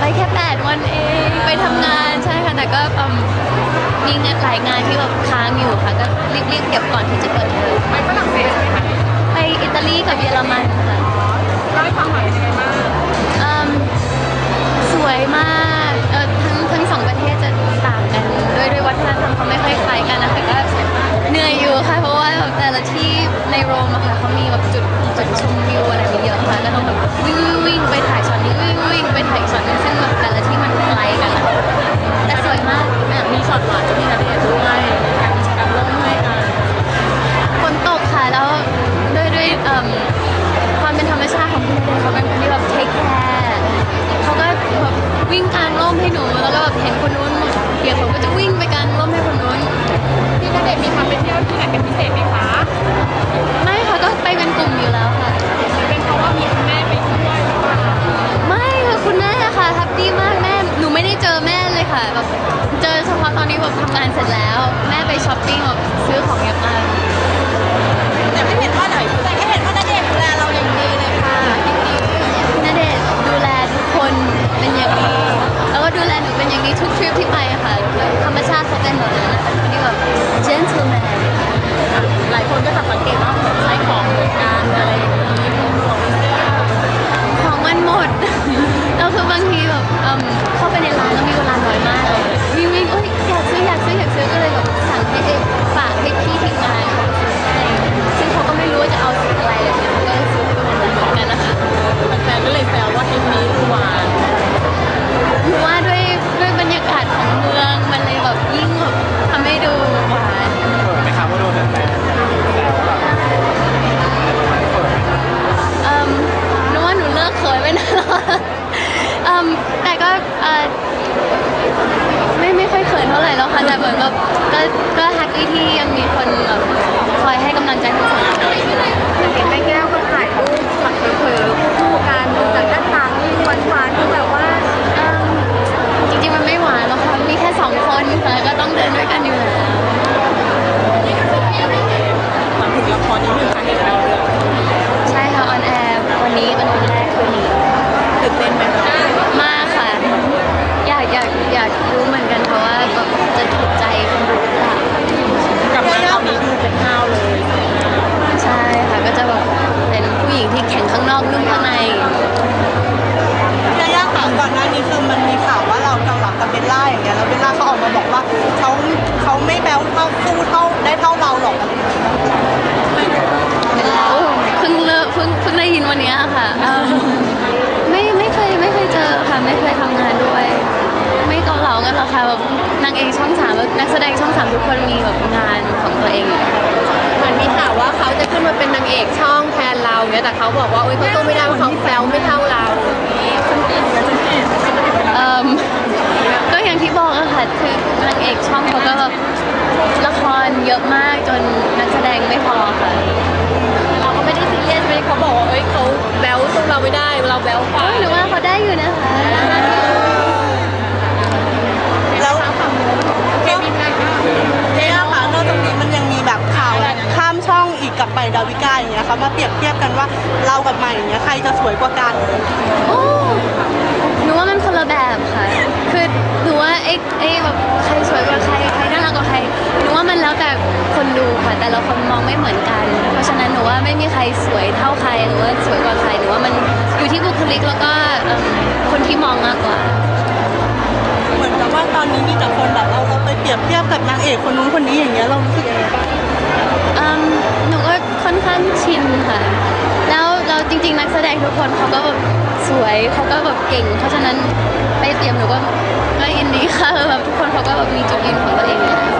ไปแค่8วันเอง ไปทำงานใช่ค่ะ แต่ก็อืมมีงานหลายงานที่แบบค้างอยู่ค่ะ ก็รีบๆเก็บก่อนที่จะเปิดเทอมไปฝรั่งเศสไหมคะไปอิตาลีกับเยอรมันค่ะ เล่าให้ฟังหน่อยเป็นยังไงบ้างอืมสวยมากเออทั้งทั้งสองประเทศจะต่างกันด้วยด้วยวัฒนธรรมเขาไม่ค่อยคล้ายกันนะคะก็เหนื่อยอยู่ค่ะเพราะว่าแบบแต่ละที่ในโรมอะค่ะเขามีแบบ เห็นคนนู้นเดี๋ยวเขาก็จะวิ่งไปกลางร่มให้คนนู้นพี่ณเดชน์มีพาไปเที่ยวที่ไหนเป็นพิเศษไหมคะไม่ค่ะก็ไปเป็นกลุ่มอยู่แล้วค่ะหรือเป็นเพราะว่ามีคุณแม่ไปด้วยหรือเปล่าไม่ค่ะคุณแม่ค่ะแฮปปี้มากแม่หนูไม่ได้เจอแม่เลยค่ะแบบเจอเฉพาะตอนนี้แบบทำงานเสร็จแล้ว แม่ไปช้อปปิ้งแบบซื้อของเยอะมาก แต่ไม่เห็นว่าไหนแต่ แล้วค่ะแต่เหมือนแบบก็ก็แฮปปี้ที่ยังมีคนแบบคอยให้กำลังใจ จะถูกใจคนดูหรือเปล่ากับมาคราวนี้ดูเป็นข้าวเลยใช่ค่ะก็จะแบบเป็นผู้หญิงที่แข็งข้างนอกนุ่มข้างใน ยาย่าค่ะก่อนหน้านี้คือมันมีข่าวว่าเราเกาหลังกับเบลล่าอย่างเงี้ยแล้วเบลล่าเขาออกมาบอกว่าเขาเขาไม่แบ้วเท่าสู้เท่าได้เท่าเราหรอกโอ้เพิ่งเลิกเพิ่งเพิ่งได้ยินวันเนี้ยค่ะเออไม่ไม่เคยไม่เคยเจอค่ะไม่เคย เขากันหรอกค่ะแบบนางเอกช่องสามแบบนักแสดงช่องสามทุกคนมีแบบงานของตัวเองอยู่แล้ว เหมือนมีข่าวว่าเขาจะขึ้นมาเป็นนางเอกช่องแทนเราเนี่ยแต่เขาบอกว่าโอ๊ยเขาต้องไม่ได้ว่าเขาแซวไม่เท่าเราอย่างนี้ฉันติดฉันติดเอิ่มก็อย่างที่บอกอะค่ะคือนางเอกช่องเขาก็แบบละครเยอะมากจนนักแสดงไม่พอค่ะ เราก็ไม่ได้ซีเรียสไม่เขาบอกว่าเอ้ยเขาแบลสู้เราไม่ได้เราแบลกว่า หรือว่าเขาได้อยู่นะคะ กับใหม่ดาวิกาอย่างเงี้ยค่ะมาเปรียบเทียบกันว่าเรากับใหม่อย่างเงี้ยใครจะสวยกว่ากัน โอ้หนูว่ามันคนละแบบค่ะ คือหนูว่าไอ้ไอ้แบบใครสวยกว่าใครใครน่ารักกว่าใครหนูว่ามันแล้วแต่คนดูค่ะแต่ละคนมองไม่เหมือนกัน เพราะฉะนั้นหนูว่าไม่มีใครสวยเท่าใครหรือว่าสวยกว่าใครหนูว่ามันอยู่ที่บุคลิกแล้วก็เอิ่มคนที่มองมากกว่า เหมือนกับว่าตอนนี้มีแต่คนแบบเอาเราไปเปรียบเทียบกับนางเอกคนนู้นคนนี้อย่างเงี้ยเรารู้สึกยังไงบ้างางชินค่ะ แล้วเราจริง ๆ นักแสดงทุกคนเขาก็แบบสวยเขาก็แบบเก่ง เพราะฉะนั้นไปเตรียมหนูก็ก็ยินดีค่ะแบบทุกคนเขาก็แบบมีจุดยืนของตัวเองอยู่แล้ว